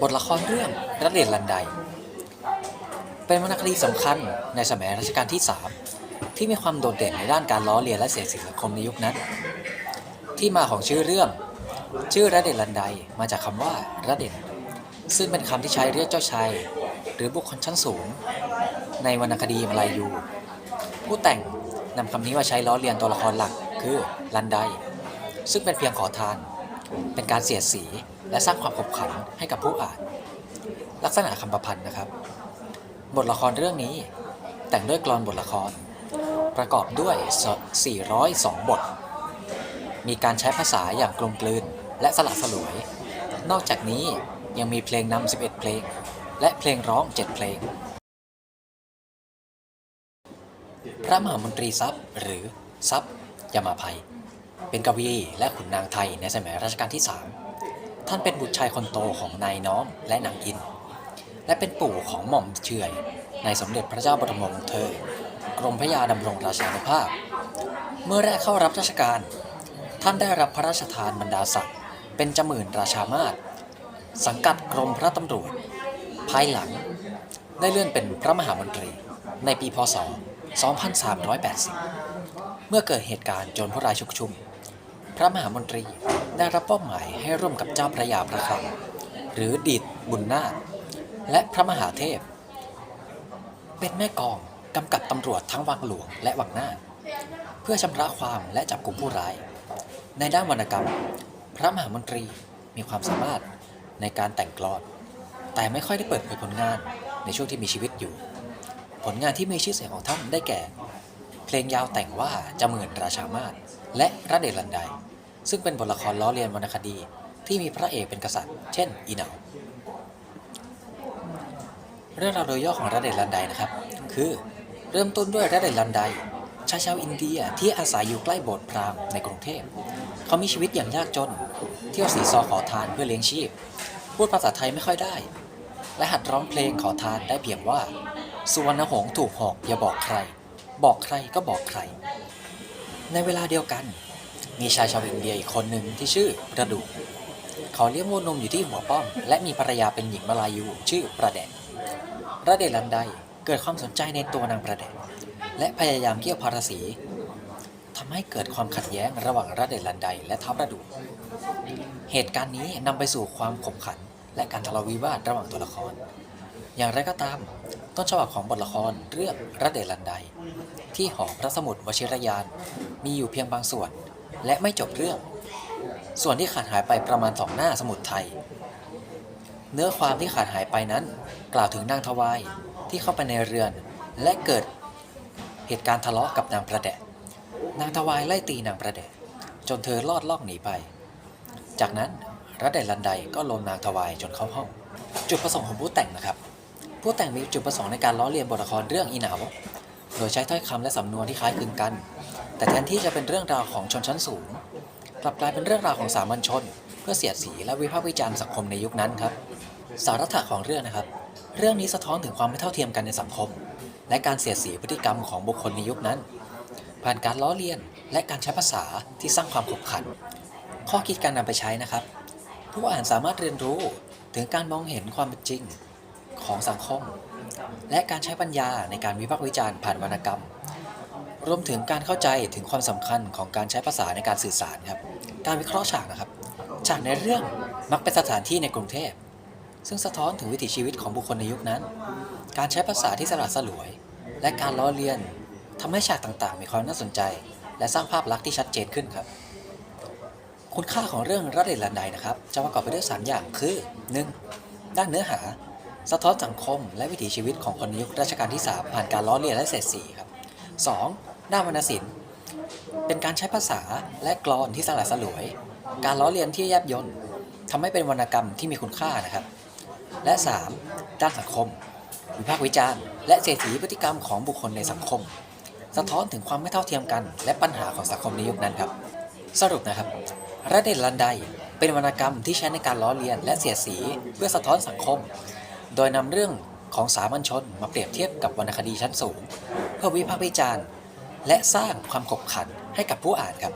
บทละครเรื่องระเด็ดลันได เป็นวรรณคดีสำคัญในสมัยรัชกาลที่ 3 ที่มีความโดดเด่นในด้านการล้อเลียนและเสียดสีสังคมในยุคนั้น ที่มาของชื่อเรื่อง ชื่อระเด็ดลันไดมาจากคำว่าระเด็ดซึ่งเป็นคำที่ใช้เรียกเจ้าชายหรือบุคคลชั้นสูง ในวรรณคดีมาลายู ผู้แต่งนำคำนี้มาใช้ล้อเลียนตัวละครหลักคือลันไดซึ่งเป็นเพียงขอทาน เป็นการเสียดสีและสร้างความขบขันให้กับผู้อ่าน ลักษณะคำประพันธ์นะครับ บทละครเรื่องนี้ แต่งด้วยกลอนบทละคร ประกอบด้วย 402 บท มีการใช้ภาษาอย่างกลมกลืนและสลัดสลวย นอกจากนี้ยังมีเพลงนำ 11 เพลง และเพลงร้อง 7 เพลง พระมหามนตรีทรัพย์หรือทรัพย์ยามาภัย เป็นกวีและขุนนางไทยในสมัยรัชกาลที่ 3 ท่านเป็นบุตรชายคนโตของนายน้อมและนางอิน และเป็นปู่ของหม่อมเฉอยในสมเด็จพระเจ้าบรมวงศ์เธอ กรมพระยาดำรงราชานุภาพ เมื่อแรกเข้ารับราชการ ท่านได้รับพระราชทานบรรดาศักดิ์เป็นจมื่นราชามาศสังกัดกรมพระตำรวจ ภายหลังได้เลื่อนเป็นพระมหามนตรีในปีพศ 2380 เมื่อเกิดเหตุการณ์โจรผู้ร้ายชุกชุม พระมหามนตรีได้รับมอบหมายให้ร่วมกับเจ้าพระยาพระคลังหรือดีดบุญนาคและพระมหาเทพ เป็นแม่กองกำกับตำรวจทั้งวังหลวงและวังหน้า เพื่อชำระความและจับกลุ่มผู้ร้าย ในด้านวรรณกรรม พระมหามนตรีมีความสามารถในการแต่งกลอน แต่ไม่ค่อยได้เปิดเผยผลงานในช่วงที่มีชีวิตอยู่ ผลงานที่มีชื่อเสียงของท่านได้แก่ เพลงยาวแต่งว่าจะเหมือนราชามาศ และระเดชลันไดซึ่งเป็นบทละครล้อเลียนวรรณคดีที่มีพระเอกเป็นกษัตริย์ เช่น อีเหนาเรื่องราวโดยย่อของระเดลันไดนะครับ คือเริ่มต้นด้วยระเดลันไดชายชาวอินเดียที่อาศัยอยู่ใกล้โบสถ์พราหมณ์ในกรุงเทพ เขามีชีวิตอย่างยากจน เที่ยวสีซอขอทานเพื่อเลี้ยงชีพ พูดภาษาไทยไม่ค่อยได้ และหัดร้องเพลงขอทานได้เพียงว่า สุวรรณหงส์ถูกหอกอย่าบอกใคร บอกใครก็บอกใคร ในเวลาเดียวกัน มีชายชาวอินเดียอีกคนหนึ่งที่ชื่อประดุเขาเลี้ยงวัวนมอยู่ที่หัวป้อม และมีภรรยาเป็นหญิงมาลายูชื่อประแดงระเดชลันไดเกิดความสนใจในตัวนางประแดงและพยายามเกี่ยวพาราสีทำให้เกิดความขัดแย้งระหว่างระเดชลันไดและท้าวประดุเหตุการณ์นี้นำไปสู่ความขบขัน และการทะเลาะวิวาทระหว่างตัวละคร อย่างไรก็ตาม ต้นฉบับของบทละครเรื่องระเดลันไดที่หอพระสมุดวชิรยานมีอยู่เพียงบางส่วน และไม่จบเรื่อง ส่วนที่ขาดหายไปประมาณสองหน้าสมุดไทย เนื้อความที่ขาดหายไปนั้น กล่าวถึงนางทวายที่เข้าไปในเรือน และเกิดเหตุการณ์ทะเลาะกับนางประแดะนางทวายไล่ตีนางประแดะจนเธอลอดล่องหนีไป จากนั้นรัตเดลันไดก็ลมนางทวายจนเข้าห้อง จุดประสงค์ของผู้แต่งนะครับ ผู้แต่งมีจุดประสงค์ในการล้อเลียนบทละครเรื่องอีหนาโดยใช้ถ้อยคำและสำนวนที่คล้ายคลึงกัน แต่แทนที่จะเป็นเรื่องราวของชนชั้นสูง กลับกลายเป็นเรื่องราวของสามัญชน เพื่อเสียดสีและวิพากษ์วิจารณ์สังคมในยุคนั้นครับ สาระของเรื่องนะครับ เรื่องนี้สะท้อนถึงความไม่เท่าเทียมกันในสังคม และการเสียดสีพฤติกรรมของบุคคลในยุคนั้น ผ่านการล้อเลียนและการใช้ภาษาที่สร้างความขบขัน ข้อคิดการนำไปใช้นะครับ ผู้อ่านสามารถเรียนรู้ถึงการมองเห็นความเป็นจริง ของสังคม และการใช้ปัญญาในการวิพากษ์วิจารณ์ผ่านวรรณกรรม รวมถึงการเข้าใจถึงความสำคัญของการใช้ภาษาในการสื่อสารครับ การวิเคราะห์ฉากนะครับ ฉากในเรื่องมักเป็นสถานที่ในกรุงเทพ ซึ่งสะท้อนถึงวิถีชีวิตของบุคคลในยุคนั้น การใช้ภาษาที่สลัดสลวย และการล้อเลียนทำให้ฉากต่างๆ มีความน่าสนใจ และสร้างภาพลักษณ์ที่ชัดเจนขึ้นครับคุณค่าของเรื่องระเดชลันไดนะครับ จะประกอบไปด้วย 3 อย่างคือ 1. ด้านเนื้อหา สะท้อนสังคมและวิถีชีวิตของคนในยุครัชกาลที่ 3 ผ่านการล้อเลียนและเศษสีครับ 2. ด้านวรรณศิลป์ เป็นการใช้ภาษาและกลอนที่สลัดสลวย การล้อเลียนที่แยบยลทำให้เป็นวรรณกรรมที่มีคุณค่านะครับ และ 3. ด้านสังคม วิพากษ์วิจารณ์ และเศรษฐีพฤติกรรมของบุคคลในสังคม สะท้อนถึงความไม่เท่าเทียมกัน และปัญหาของสังคมในยุคนั้นครับ สรุปนะครับ ระเด็ดลันไดเป็นวรรณกรรมที่ใช้ในการล้อเลียนและเสียดสีเพื่อสะท้อนสังคม โดยนำเรื่องของสามัญชนมาเปรียบเทียบกับวรรณคดีชั้นสูง เพื่อวิพากษ์วิจารณ์ และสร้างความขบขันให้กับผู้อ่านครับ